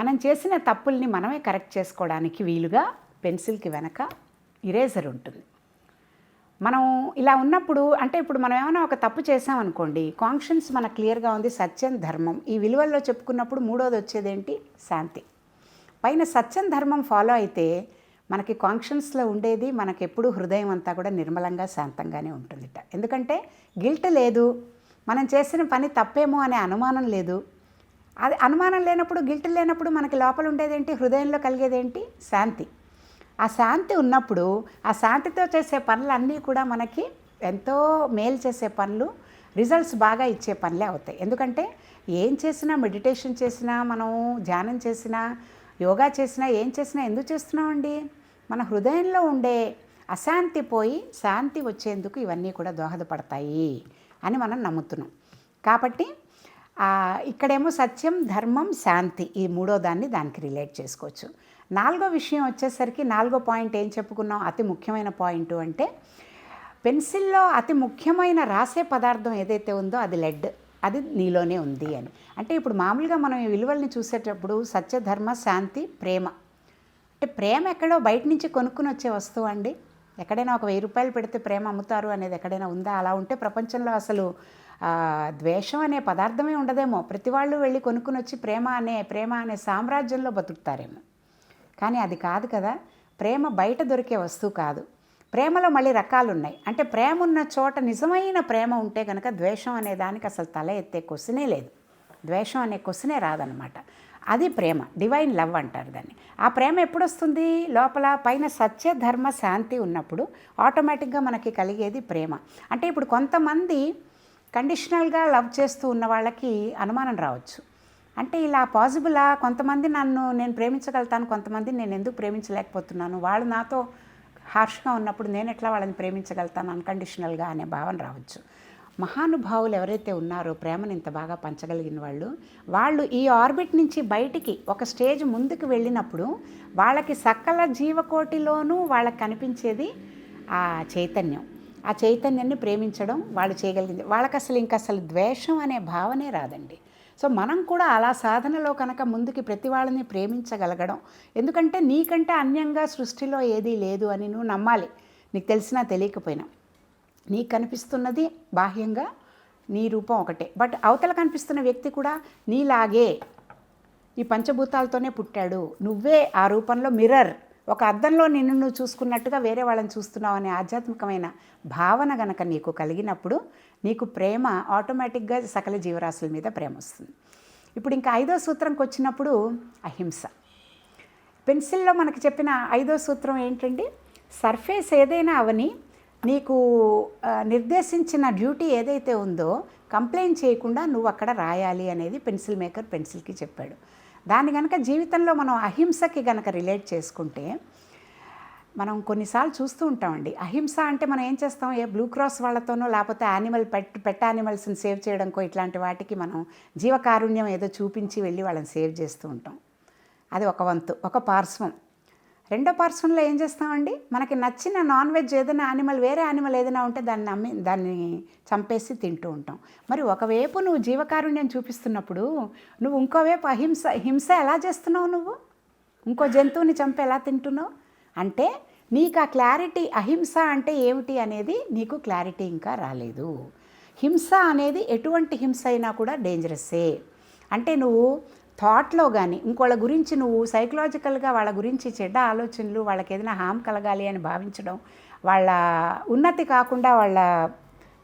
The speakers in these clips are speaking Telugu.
మనం చేసిన తప్పుల్ని మనమే కరెక్ట్ చేసుకోవడానికి వీలుగా పెన్సిల్కి వెనక ఇరేజర్ ఉంటుంది. మనం ఇలా ఉన్నప్పుడు అంటే ఇప్పుడు మనం ఏమైనా ఒక తప్పు చేసామనుకోండి కాన్షియన్స్ మన క్లియర్గా ఉంది సత్యం ధర్మం. ఈ విలువల్లో చెప్పుకున్నప్పుడు మూడోది వచ్చేదేంటి? శాంతి. పైన సత్యం ధర్మం ఫాలో అయితే మనకి కాన్షియన్స్లో ఉండేది మనకి ఎప్పుడు హృదయం అంతా కూడా నిర్మలంగా శాంతంగానే ఉంటుందిట. ఎందుకంటే గిల్ట్ లేదు మనం చేసిన పని తప్పేమో అనే అనుమానం లేదు. అది అనుమానం లేనప్పుడు గిల్ట్ లేనప్పుడు మనకి లోపల ఉండేదేంటి హృదయంలో కలిగేదేంటి శాంతి. ఆ శాంతి ఉన్నప్పుడు ఆ శాంతితో చేసే పనులన్నీ కూడా మనకి ఎంతో మేలు చేసే పనులు రిజల్ట్స్ బాగా ఇచ్చే పనులే అవుతాయి. ఎందుకంటే ఏం చేసినా మెడిటేషన్ చేసినా మనం ధ్యానం చేసినా యోగా చేసినా ఏం చేసినా ఎందుకు చేస్తున్నామండి? మన హృదయంలో ఉండే అశాంతి పోయి శాంతి వచ్చేందుకు ఇవన్నీ కూడా దోహదపడతాయి అని మనం నమ్ముతున్నాం. కాబట్టి ఇక్కడేమో సత్యం ధర్మం శాంతి ఈ మూడో దాన్ని దానికి రిలేట్ చేసుకోవచ్చు. నాలుగో విషయం వచ్చేసరికి నాలుగో పాయింట్ ఏం చెప్పుకున్నాం? అతి ముఖ్యమైన పాయింట్ అంటే పెన్సిల్లో అతి ముఖ్యమైన రాసే పదార్థం ఏదైతే ఉందో అది లెడ్ అది నీలోనే ఉంది అని. అంటే ఇప్పుడు మామూలుగా మనం ఈ విలువల్ని చూసేటప్పుడు సత్యధర్మ శాంతి ప్రేమ. అంటే ప్రేమ ఎక్కడో బయట నుంచి కొనుక్కుని వచ్చే వస్తువు అండి. ఎక్కడైనా ఒక వెయ్యి రూపాయలు పెడితే ప్రేమ అమ్ముతారు అనేది ఎక్కడైనా ఉందా? అలా ఉంటే ప్రపంచంలో అసలు ద్వేషం అనే పదార్థమే ఉండదేమో. ప్రతి వాళ్ళు వెళ్ళి కొనుక్కుని వచ్చి ప్రేమ అనే ప్రేమ అనే సామ్రాజ్యంలో బతుకుతారేమో. కానీ అది కాదు కదా. ప్రేమ బయట దొరికే వస్తువు కాదు. ప్రేమలో మళ్ళీ రకాలు ఉన్నాయి అంటే ప్రేమ ఉన్న చోట నిజమైన ప్రేమ ఉంటే కనుక ద్వేషం అనే దానికి అసలు తల ఎత్తే క్వశ్చనే లేదు. ద్వేషం అనే క్వశ్చనే రాదనమాట అది ప్రేమ. డివైన్ లవ్ అంటారు దాన్ని. ఆ ప్రేమ ఎప్పుడు వస్తుంది లోపల పైన సత్య ధర్మ శాంతి ఉన్నప్పుడు ఆటోమేటిక్గా మనకి కలిగేది ప్రేమ. అంటే ఇప్పుడు కొంతమంది కండిషనల్గా లవ్ చేస్తూ ఉన్న వాళ్ళకి అనుమానం రావచ్చు. అంటే ఇలా పాసిబులా కొంతమంది నన్ను నేను ప్రేమించగలుగుతాను కొంతమంది నేను ఎందుకు ప్రేమించలేకపోతున్నాను? వాళ్ళు నాతో హార్ష్గా ఉన్నప్పుడు నేను ఎట్లా వాళ్ళని ప్రేమించగలుగుతాను అన్కండిషనల్గా అనే భావన రావచ్చు. మహానుభావులు ఎవరైతే ఉన్నారో ప్రేమను ఇంత బాగా పంచగలిగిన వాళ్ళు వాళ్ళు ఈ ఆర్బిట్ నుంచి బయటికి ఒక స్టేజ్ ముందుకు వెళ్ళినప్పుడు వాళ్ళకి సకల జీవకోటిలోనూ వాళ్ళకి కనిపించేది ఆ చైతన్యం. ఆ చైతన్యాన్ని ప్రేమించడం వాళ్ళు చేయగలిగింది. వాళ్ళకి అసలు ఇంక అసలు ద్వేషం అనే భావనే రాదండి. సో మనం కూడా అలా సాధనలో కనుక ముందుకి ప్రతి వాళ్ళని ప్రేమించగలగడం. ఎందుకంటే నీకంటే అన్యంగా సృష్టిలో ఏదీ లేదు అని నువ్వు నమ్మాలి. నీకు తెలిసినా తెలియకపోయినా. నీకు కనిపిస్తున్నది బాహ్యంగా నీ రూపం ఒకటే. బట్ అవతల కనిపిస్తున్న వ్యక్తి కూడా నీలాగే ఈ పంచభూతాలతోనే పుట్టాడు. నువ్వే ఆ రూపంలో మిర్రర్. ఒక అద్దంలో నిన్ను నువ్వు చూసుకున్నట్టుగా వేరే వాళ్ళని చూస్తున్నావు అనే ఆధ్యాత్మికమైన భావన గనక నీకు కలిగినప్పుడు నీకు ప్రేమ ఆటోమేటిక్గా సకల జీవరాశుల మీద ప్రేమ వస్తుంది. ఇప్పుడు ఇంకా ఐదో సూత్రంకి వచ్చినప్పుడు అహింస. పెన్సిల్లో మనకు చెప్పిన ఐదో సూత్రం ఏంటండి సర్ఫేస్ ఏదైనా అవని నీకు నిర్దేశించిన డ్యూటీ ఏదైతే ఉందో కంప్లైంట్ చేయకుండా నువ్వు అక్కడ రాయాలి అనేది పెన్సిల్ మేకర్ పెన్సిల్కి చెప్పాడు. దాన్ని కనుక జీవితంలో మనం అహింసకి కనుక రిలేట్ చేసుకుంటే మనం కొన్నిసార్లు చూస్తూ ఉంటామండి. అహింస అంటే మనం ఏం చేస్తాం? ఏ బ్లూ క్రాస్ వాళ్ళతోనో లేకపోతే యానిమల్ పెట్ పెట్ యానిమల్స్ని సేవ్ చేయడంకో ఇట్లాంటి వాటికి మనం జీవకారుణ్యం ఏదో చూపించి వెళ్ళి వాళ్ళని సేవ్ చేస్తూ ఉంటాం. అది ఒక వంతు ఒక పార్శ్వం. రెండో పర్సన్లో ఏం చేస్తామండి? మనకి నచ్చిన నాన్ వెజ్ ఏదైనా యానిమల్ వేరే యానిమల్ ఏదైనా ఉంటే దాన్ని నమ్మి దాన్ని చంపేసి తింటూ ఉంటాం. మరి ఒకవైపు నువ్వు జీవకారుణ్యం చూపిస్తున్నప్పుడు నువ్వు ఇంకోవైపు అహింస హింస ఎలా చేస్తున్నావు నువ్వు? ఇంకో జంతువుని చంపి ఎలా తింటున్నావు? అంటే నీకు ఆ క్లారిటీ అహింస అంటే ఏమిటి అనేది నీకు క్లారిటీ ఇంకా రాలేదు. హింస అనేది ఎటువంటి హింస అయినా కూడా డేంజరస్సే అంటే నువ్వు థాట్లో కానీ ఇంకోళ్ళ గురించి నువ్వు సైకలాజికల్గా వాళ్ళ గురించి చెడ్డ ఆలోచనలు వాళ్ళకి ఏదైనా హామ్ కలగాలి అని భావించడం వాళ్ళ ఉన్నతి కాకుండా వాళ్ళ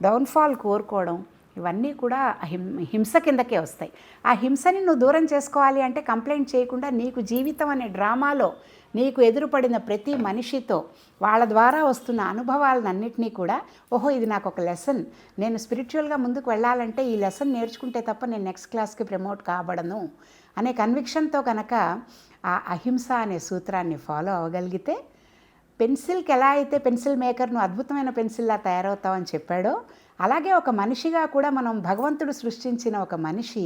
డౌన్ఫాల్ కోరుకోవడం ఇవన్నీ కూడా హిం హింస కిందకే వస్తాయి. ఆ హింసని నువ్వు దూరం చేసుకోవాలి అంటే కంప్లైంట్ చేయకుండా నీకు జీవితం అనే డ్రామాలో నీకు ఎదురుపడిన ప్రతి మనిషితో వాళ్ళ ద్వారా వస్తున్న అనుభవాలన్నింటినీ కూడా ఓహో ఇది నాకు ఒక లెసన్. నేను స్పిరిచువల్గా ముందుకు వెళ్ళాలంటే ఈ లెసన్ నేర్చుకుంటే తప్ప నేను నెక్స్ట్ క్లాస్కి ప్రమోట్ కాబడను అనే కన్విక్షన్తో కనుక ఆ అహింస అనే సూత్రాన్ని ఫాలో అవ్వగలిగితే పెన్సిల్కి ఎలా అయితే పెన్సిల్ మేకర్ను అద్భుతమైన పెన్సిల్లా తయారవుతామని చెప్పాడో అలాగే ఒక మనిషిగా కూడా మనం భగవంతుడు సృష్టించిన ఒక మనిషి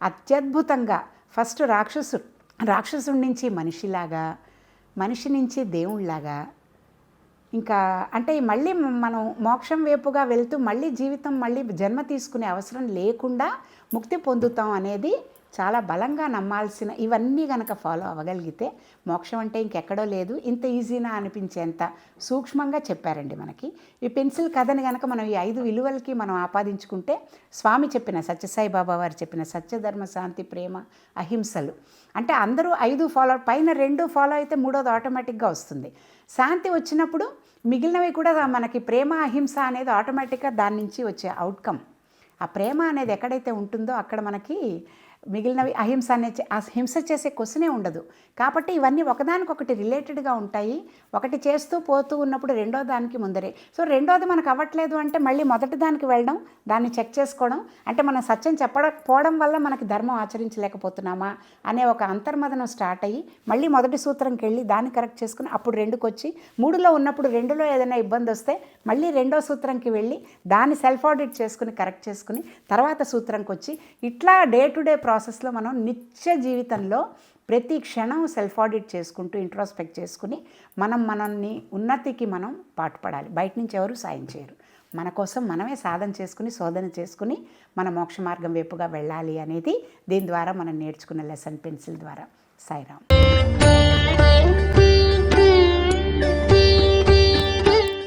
అత్యద్భుతంగా ఫస్ట్ రాక్షసు రాక్షసుడి నుంచి మనిషిలాగా మనిషి నుంచి దేవుళ్ళలాగా ఇంకా అంటే మళ్ళీ మనం మోక్షం వైపుగా వెళ్తూ మళ్ళీ జీవితం మళ్ళీ జన్మ తీసుకునే అవసరం లేకుండా ముక్తి పొందుతాం అనేది చాలా బలంగా నమ్మాల్సిన ఇవన్నీ కనుక ఫాలో అవ్వగలిగితే మోక్షం అంటే ఇంకెక్కడో లేదు. ఇంత ఈజీనా అనిపించేంత సూక్ష్మంగా చెప్పారండి మనకి. ఈ పెన్సిల్ కథని కనుక మనం ఈ ఐదు విలువలకి మనం ఆపాదించుకుంటే స్వామి చెప్పిన సత్యసాయి బాబా వారు చెప్పిన సత్యధర్మ శాంతి ప్రేమ అహింసలు. అంటే అందరూ ఐదు ఫాలో పైన రెండు ఫాలో అయితే మూడోది ఆటోమేటిక్గా వస్తుంది. శాంతి వచ్చినప్పుడు మిగిలినవి కూడా మనకి ప్రేమ అహింస అనేది ఆటోమేటిక్గా దాని నుంచి వచ్చే అవుట్కమ్ ఆ ప్రేమ అనేది ఎక్కడైతే ఉంటుందో అక్కడ మనకి మిగిలినవి అహింస అనే హింస చేసే క్వశ్చనే ఉండదు. కాబట్టి ఇవన్నీ ఒకదానికొకటి రిలేటెడ్గా ఉంటాయి. ఒకటి చేస్తూ పోతూ ఉన్నప్పుడు రెండో దానికి ముందరే. సో రెండోది మనకు అవ్వట్లేదు అంటే మళ్ళీ మొదటి దానికి వెళ్ళడం దాన్ని చెక్ చేసుకోవడం అంటే మనం సత్యం చెప్పకపోవడం వల్ల మనకి ధర్మం ఆచరించలేకపోతున్నామా అనే ఒక అంతర్మదనం స్టార్ట్ అయ్యి మళ్ళీ మొదటి సూత్రంకి వెళ్ళి దాన్ని కరెక్ట్ చేసుకుని అప్పుడు రెండుకొచ్చి మూడులో ఉన్నప్పుడు రెండులో ఏదైనా ఇబ్బంది వస్తే మళ్ళీ రెండో సూత్రంకి వెళ్ళి దాన్ని సెల్ఫ్ ఆడిట్ చేసుకుని కరెక్ట్ చేసుకుని తర్వాత సూత్రంకి వచ్చి ఇట్లా డే టు డే ప్రాసెస్లో మనం నిత్య జీవితంలో ప్రతి క్షణం సెల్ఫ్ ఆడిట్ చేసుకుంటూ ఇంట్రోస్పెక్ట్ చేసుకుని మనం మనల్ని ఉన్నతికి మనం పాటుపడాలి. బయట నుంచి ఎవరు సాయం చేయరు. మన కోసం మనమే సాధన చేసుకుని శోధన చేసుకుని మన మోక్ష మార్గం వైపుగా వెళ్ళాలి అనేది దీని ద్వారా మనం నేర్చుకున్న లెసన్ పెన్సిల్ ద్వారా. సాయిరామ్.